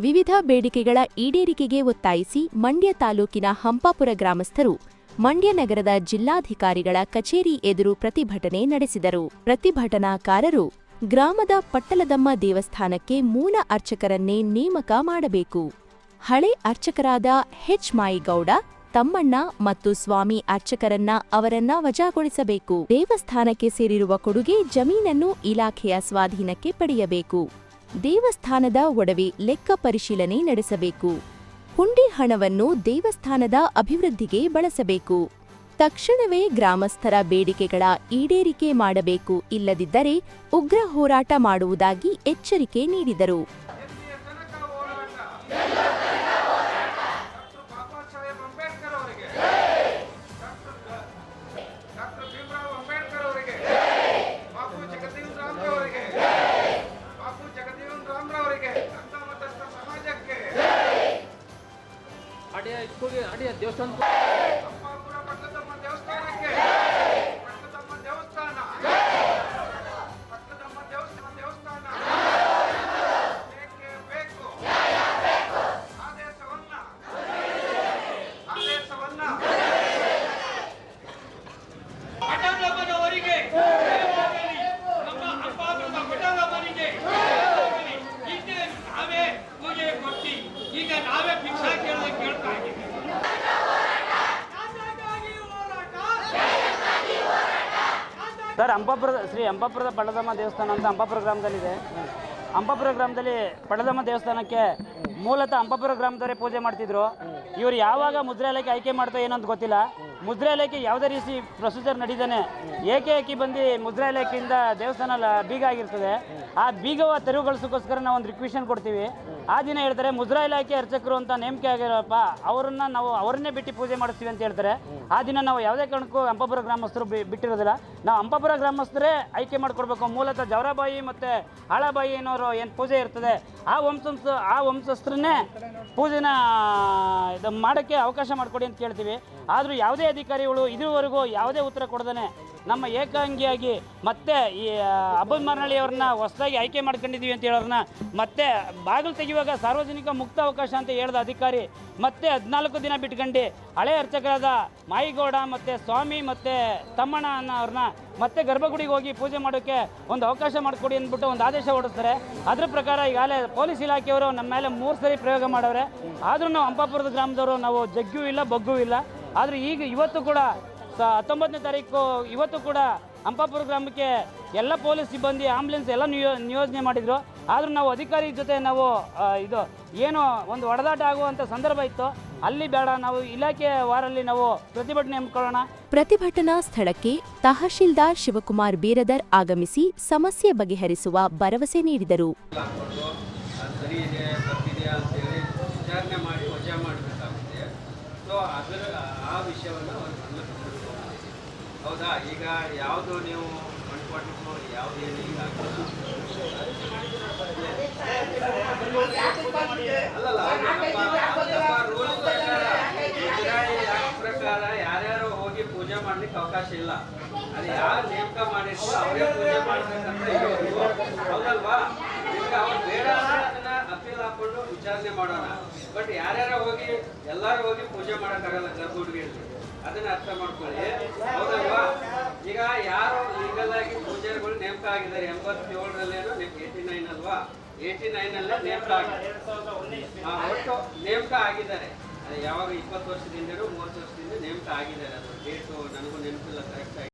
ವಿವಿಧ ಬೇಡಿಕೆಗಳ ಈಡೇರಿಕೆಗೆ ಒತ್ತಾಯಿಸಿ ಮಂಡ್ಯ ತಾಲೂಕಿನ ಹಂಪಾಪುರ ಗ್ರಾಮಸ್ಥರು ಮಂಡ್ಯ ನಗರದ ಜಿಲ್ಲಾಧಿಕಾರಿಗಳ ಕಚೇರಿ ಎದುರು ಪ್ರತಿಭಟನೆ ನಡೆಸಿದರು. ಪ್ರತಿಭಟನಾಕಾರರು ಗ್ರಾಮದ ಪಟ್ಟಲದಮ್ಮ ದೇವಸ್ಥಾನಕ್ಕೆ ಮೂಲ ಅರ್ಚಕರನ್ನೇ ನೇಮಕ ಮಾಡಬೇಕು. ಹಳೆ ಅರ್ಚಕರಾದ ಹೆಚ್ ಮಾಯಿಗೌಡ, ತಮ್ಮಣ್ಣ ಮತ್ತು ಸ್ವಾಮಿ ಅರ್ಚಕರನ್ನ ಅವರನ್ನ ವಜಾಗೊಳಿಸಬೇಕು. ದೇವಸ್ಥಾನಕ್ಕೆ ಸೇರಿರುವ ಕೊಡುಗೆ ಜಮೀನನ್ನು ಇಲಾಖೆಯ ಸ್ವಾಧೀನಕ್ಕೆ ಪಡೆಯಬೇಕು. ದೇವಸ್ಥಾನದ ಒಡವೆ ಲೆಕ್ಕ ಪರಿಶೀಲನೆ ನಡೆಸಬೇಕು. ಹುಂಡಿ ಹಣವನ್ನು ದೇವಸ್ಥಾನದ ಅಭಿವೃದ್ಧಿಗೆ ಬಳಸಬೇಕು. ತಕ್ಷಣವೇ ಗ್ರಾಮಸ್ಥರ ಬೇಡಿಕೆಗಳ ಈಡೇರಿಕೆ ಮಾಡಬೇಕು ಇಲ್ಲದಿದ್ದರೆ ಉಗ್ರ ಹೋರಾಟ ಮಾಡುವುದಾಗಿ ಎಚ್ಚರಿಕೆ ನೀಡಿದರು. これあれや、ございます ಸರ್ ಅಂಬಾಪುರದ ಶ್ರೀ ಅಂಬಾಪುರದ ಪಳ್ಳದಮ್ಮ ದೇವಸ್ಥಾನ ಅಂತ ಅಂಬಾಪುರ ಗ್ರಾಮದಲ್ಲಿದೆ. ಅಂಬಾಪುರ ಗ್ರಾಮದಲ್ಲಿ ಪಳ್ಳದಮ್ಮ ದೇವಸ್ಥಾನಕ್ಕೆ ಮೂಲತಃ ಅಂಬಾಪುರ ಗ್ರಾಮದವರೇ ಪೂಜೆ ಮಾಡ್ತಿದ್ರು. ಇವರು ಯಾವಾಗ ಮುದ್ರಾ ಇಲಾಖೆ ಆಯ್ಕೆ ಮಾಡ್ತಾ ಏನಂತ ಗೊತ್ತಿಲ್ಲ. ಮುದ್ರಾ ಇಲಾಖೆ ಯಾವುದೇ ರೀತಿ ಪ್ರೊಸೀಜರ್ ನಡೀತಾನೆ ಏಕೆ ಏಕೆ ಬಂದು ಮುದ್ರಾ ಇಲಾಖೆಯಿಂದ ದೇವಸ್ಥಾನ ಬೀಗ ಆಗಿರ್ತದೆ. ಆ ಬೀಗವ ತೆರವುಗೊಳಿಸೋಕ್ಕೋಸ್ಕರ ನಾವು ಒಂದು ರಿಕ್ವೆಷನ್ ಕೊಡ್ತೀವಿ. ಆ ದಿನ ಹೇಳ್ತಾರೆ, ಮುದ್ರಾ ಇಲಾಖೆ ಅರ್ಚಕರು ಅಂತ ನೇಮಕ ಆಗಿರಪ್ಪ, ಅವರನ್ನ ನಾವು ಅವರನ್ನೇ ಬಿಟ್ಟು ಪೂಜೆ ಮಾಡಿಸ್ತೀವಿ ಅಂತ ಹೇಳ್ತಾರೆ. ಆ ದಿನ ನಾವು ಯಾವುದೇ ಕಾರಣಕ್ಕೂ ಹಂಪಾಪುರ ಗ್ರಾಮಸ್ಥರು ಬಿಟ್ಟಿರೋದಿಲ್ಲ. ನಾವು ಹಂಪಾಪುರ ಗ್ರಾಮಸ್ಥರೇ ಆಯ್ಕೆ ಮಾಡ್ಕೊಡ್ಬೇಕು. ಮೂಲತಃ ಜವರಾಬಾಯಿ ಮತ್ತು ಆಳಾಬಾಯಿ ಅನ್ನೋರು ಏನು ಪೂಜೆ ಇರ್ತದೆ, ಆ ವಂಶ ಆ ವಂಶಸ್ಥರನ್ನೇ ಪೂಜೆನ ಇದು ಮಾಡೋಕ್ಕೆ ಅವಕಾಶ ಮಾಡಿಕೊಡಿ ಅಂತ ಕೇಳ್ತೀವಿ. ಆದರೂ ಯಾವುದೇ ಅಧಿಕಾರಿಗಳು ಇದುವರೆಗೂ ಯಾವುದೇ ಉತ್ತರ ಕೊಡದೇ ನಮ್ಮ ಏಕಾಂಗಿಯಾಗಿ ಮತ್ತೆ ಈ ಮರನಳ್ಳಿ ಅವ್ರನ್ನ ಹೊಸದಾಗಿ ಆಯ್ಕೆ ಮಾಡ್ಕೊಂಡಿದ್ದೀವಿ ಅಂತ ಹೇಳೋರನ್ನ ಮತ್ತೆ ಬಾಗಿಲು ತೆಗೆಯುವಾಗ ಸಾರ್ವಜನಿಕ ಮುಕ್ತ ಅವಕಾಶ ಅಂತ ಹೇಳಿದ ಅಧಿಕಾರಿ ಮತ್ತೆ ಹದಿನಾಲ್ಕು ದಿನ ಬಿಟ್ಕೊಂಡು ಹಳೆ ಅರ್ಚಕರಾದ ಮಾಯಿಗೌಡ ಮತ್ತು ಸ್ವಾಮಿ ಮತ್ತು ತಮ್ಮಣ್ಣ ಅನ್ನೋರನ್ನ ಮತ್ತೆ ಗರ್ಭಗುಡಿಗೆ ಹೋಗಿ ಪೂಜೆ ಮಾಡೋಕ್ಕೆ ಒಂದು ಅವಕಾಶ ಮಾಡಿಕೊಡಿ ಅಂದ್ಬಿಟ್ಟು ಒಂದು ಆದೇಶ ಹೊರಡಿಸ್ತಾರೆ. ಅದ್ರ ಪ್ರಕಾರ ಈಗಾಗಲೇ ಪೊಲೀಸ್ ಇಲಾಖೆಯವರು ನಮ್ಮ ಮೇಲೆ ಮೂರು ಸರಿ ಪ್ರಯೋಗ ಮಾಡವ್ರೆ. ಆದರೂ ನಾವು ಹಂಪಾಪುರದ ಗ್ರಾಮದವರು ನಾವು ಜಗ್ಗೂ ಇಲ್ಲ, ಬಗ್ಗೂ ಇಲ್ಲ. ಆದರೆ ಈಗ ಇವತ್ತು ಕೂಡ ಸ ಹತ್ತೊಂಬತ್ತನೇ ತಾರೀಕು ಇವತ್ತು ಕೂಡ ಹಂಪಾಪುರ ಗ್ರಾಮಕ್ಕೆ ಎಲ್ಲ ಪೊಲೀಸ್ ಸಿಬ್ಬಂದಿ ಆಂಬುಲೆನ್ಸ್ ಎಲ್ಲ ನಿಯೋ ನಿಯೋಜನೆ ಮಾಡಿದರು. ಆದರೂ ನಾವು ಅಧಿಕಾರಿ ಜೊತೆ ನಾವು ಇದು ಏನು ಒಂದು ಹೊಡೆದಾಟ ಆಗುವಂಥ ಸಂದರ್ಭ ಇತ್ತು. ಅಲ್ಲಿ ಬೇಡ ನಾವು ಇಲಾಖೆ ವಾರಲ್ಲಿ ನಾವು ಪ್ರತಿಭಟನೆ ಹಮ್ಮಿಕೊಳ್ಳೋಣ ಪ್ರತಿಭಟನಾ ಸ್ಥಳಕ್ಕೆ ತಹಶೀಲ್ದಾರ್ ಶಿವಕುಮಾರ್ ಬೀರದರ್ ಆಗಮಿಸಿ ಸಮಸ್ಯೆ ಬಗೆಹರಿಸುವ ಭರವಸೆ ನೀಡಿದರು. ಸೊ ಅದರ, ಆ ವಿಷಯವನ್ನು ಅವ್ರು. ಹೌದಾ? ಈಗ ಯಾವುದು ನೀವು ಮಣ್ಕೊಟ್ಟು ಯಾವುದೇನು ಈಗ ಅಲ್ಲಲ್ಲ ರೂಲ್ಸ್ ಪ್ರಕಾರ ಯಾರ್ಯಾರು ಹೋಗಿ ಪೂಜೆ ಮಾಡ್ಲಿಕ್ಕೆ ಅವಕಾಶ ಇಲ್ಲ. ಅದು ಯಾರು ನೇಮಕ ಮಾಡಿದ್ರು ಅವರೇ ಪೂಜೆ ಮಾಡ್ಬೇಕಂತ ಹೌದಲ್ವಾ? ಈಗ ಅವ್ರು ಬೇಡ ಅಂದ್ರೆ ಅದನ್ನ ಅಪೀಲ್ ಹಾಕೊಂಡು ವಿಚಾರಣೆ ಮಾಡೋಣ. ಬಟ್ ಯಾರ್ಯಾರ ಹೋಗಿ, ಎಲ್ಲಾರು ಹೋಗಿ ಪೂಜೆ ಮಾಡೋಕ್ಕಾಗಲ್ಲ ಗರ್ಭಗುಡಿಗೆ ಅದನ್ನ ಅರ್ಥ ಮಾಡ್ಕೊಳ್ಳಿ. ಹೌದಲ್ವಾ? ಈಗ ಯಾರು ಲೀಗಲ್ ಆಗಿ ಪೂಜಾರಿಗಳು ನೇಮಕ ಆಗಿದ್ದಾರೆ? ಎಂಬತ್ತೇಳರಲ್ಲಿ ಏಯ್ಟಿ ನೈನ್ ಅಲ್ವಾ? ಏಯ್ಟಿ ನೈನ್ ಅಲ್ಲೇ ನೇಮಕ ಆಗಿದೆ. ನೇಮಕ ಆಗಿದ್ದಾರೆ. ಯಾವಾಗ ಇಪ್ಪತ್ತು ವರ್ಷದಿಂದ ಮೂವತ್ತು ವರ್ಷದಿಂದ ನೇಮಕ ಆಗಿದ್ದಾರೆ. ಅದು ಡೇಟು, ನನಗೂ ನೆನಪಿಲ್ಲ ಕರೆಕ್ಟ್ ಆಗಿ.